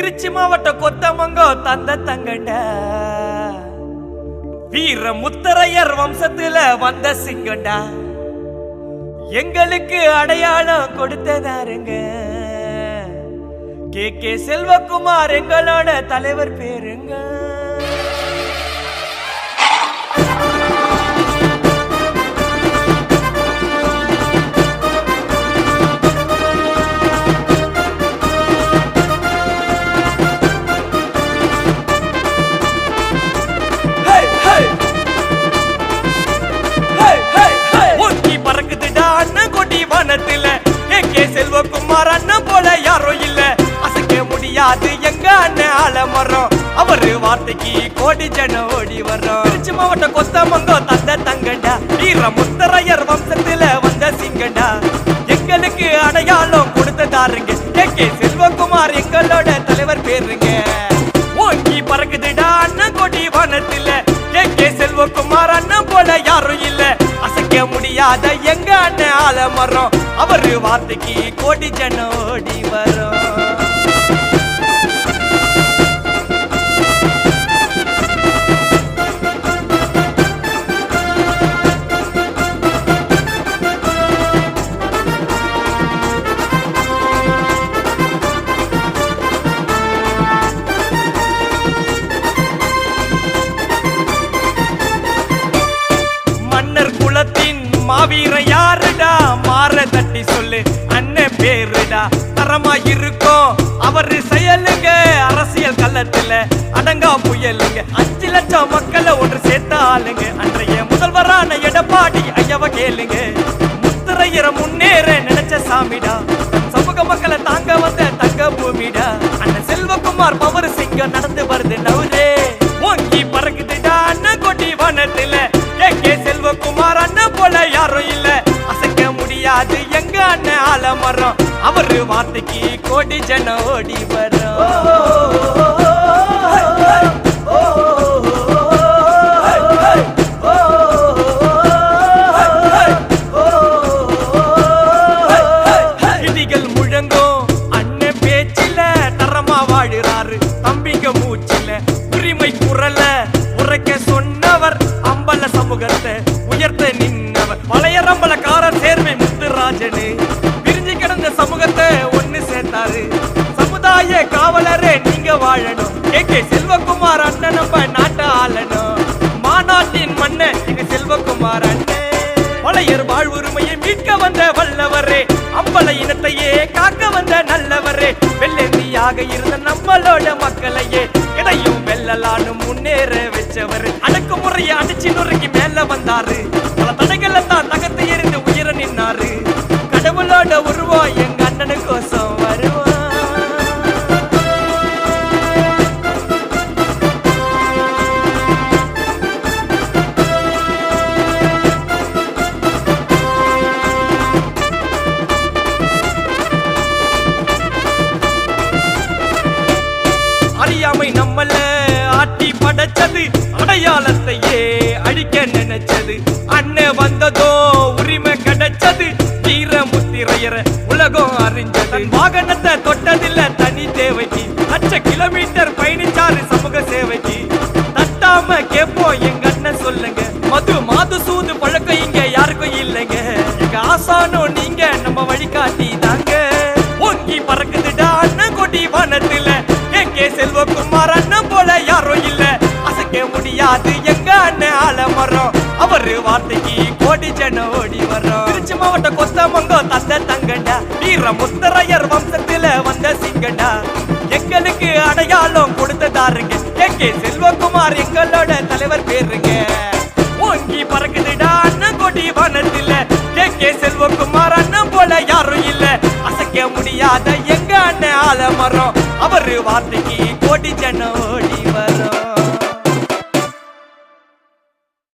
திருச்சி மாவட்ட கொத்தமங்கோ தந்த தங்கண்டா வீர முத்தரையர் வம்சத்துல வந்த சிங்கண்டா. எங்களுக்கு அடையாளம் கொடுத்ததாருங்க. கே கே செல்வகுமார் எங்களோட தலைவர் பேருங்க. ஒரு வார்த்தைக்கு கோடி ஜன ஓடி வர்றோம். திருச்சி மாவட்டம் கொத்தமங்கோ தந்த தங்கண்டா. வீர முத்தரையர் வம்சத்துல வந்த சிங்கண்டா. எங்களுக்கு அடையாளம் கொடுத்ததாருங்க கே. கே. செல்வகுமார் எங்களோட தலைவர் பேருங்க. ஓங்கி பறக்குதுடா அண்ணன் கொடி வானத்துல. கே. கே. செல்வகுமார் அண்ணன் போல யாரும் இல்ல. அசைக்க முடியாத எங்க அண்ணன் ஆலமரம். அவரு வார்த்தைக்கு கோடி ஜன ஓடி வரும் தரமா இருக்கும் அவரு செயலுங்க அரசியல் கள்ளத்துல அடங்கா புயலுங்க. அஞ்சு லட்சம் மக்களை ஒன்று சேர்த்த ஆளுங்க அன்றைய முதல்வரான எடப்பாடி ஐயவ கேளுங்க. முத்திரையர முன்னேற நினைச்ச சாமிடா. சமூக மக்களை தாங்க வந்த தங்க பூமிடா அண்ணன் செல்வகுமார் பவர் சிங்கம் நடந்து வருது நவுரே. ஓங்கி பறக்குதுடா அண்ணன் கொட்டி வனத்துல. கே கே செல்வகுமார் அண்ணன் போல யாரும் இல்ல. அசைக்க முடியாது எங்க அண்ணன் ஆலமரம். அவரு வார்த்தைக்கு கோடி ஜனம் ஓடி வரும். சமுதாய காவலரே நீங்க வாழணும். கே. கே. செல்வகுமார் அண்ணன் நம்ம நாட்டை ஆளணும். மாநாட்டின் மன்னன் எங்க செல்வகுமார் அண்ணன் பழையர் வாழ்வுரிமையை மீட்க வந்த வல்லவரே அம்பல இனத்தையே காக்க வந்த நல்லவரே. வெள்ளந்தியாக இருந்த நம்மளோட மக்களையே மனசையே அழிக்க நினைச்சது. அண்ணன் வந்ததோ உரிமை கிடைச்சது. தீர முத்திரையற உலகம் அறிஞ்சது. வாகனத்தை தொட்டதில்ல கோடி ஓடி வரும் திருச்சி மாவட்ட கொத்தமங்கோ தந்த தங்கண்டா. வீர முஸ்தரையர் வம்சத்துல வந்த சிங்கண்டா. எங்களுக்கு அடையாளம் கொடுத்ததாருங்க கே கே செல்வகுமார் எங்களோட தலைவர் பேருங்க. ஓங்கி பறக்குதுடா அண்ணன் கொடி வானத்துல. கே கே செல்வகுமார் அண்ணன் போல யாரும் இல்ல. அசைக்க முடியாத எங்க அண்ணன் ஆலமரம். அவரு வார்த்தைக்கு கோடி ஜன ஓடி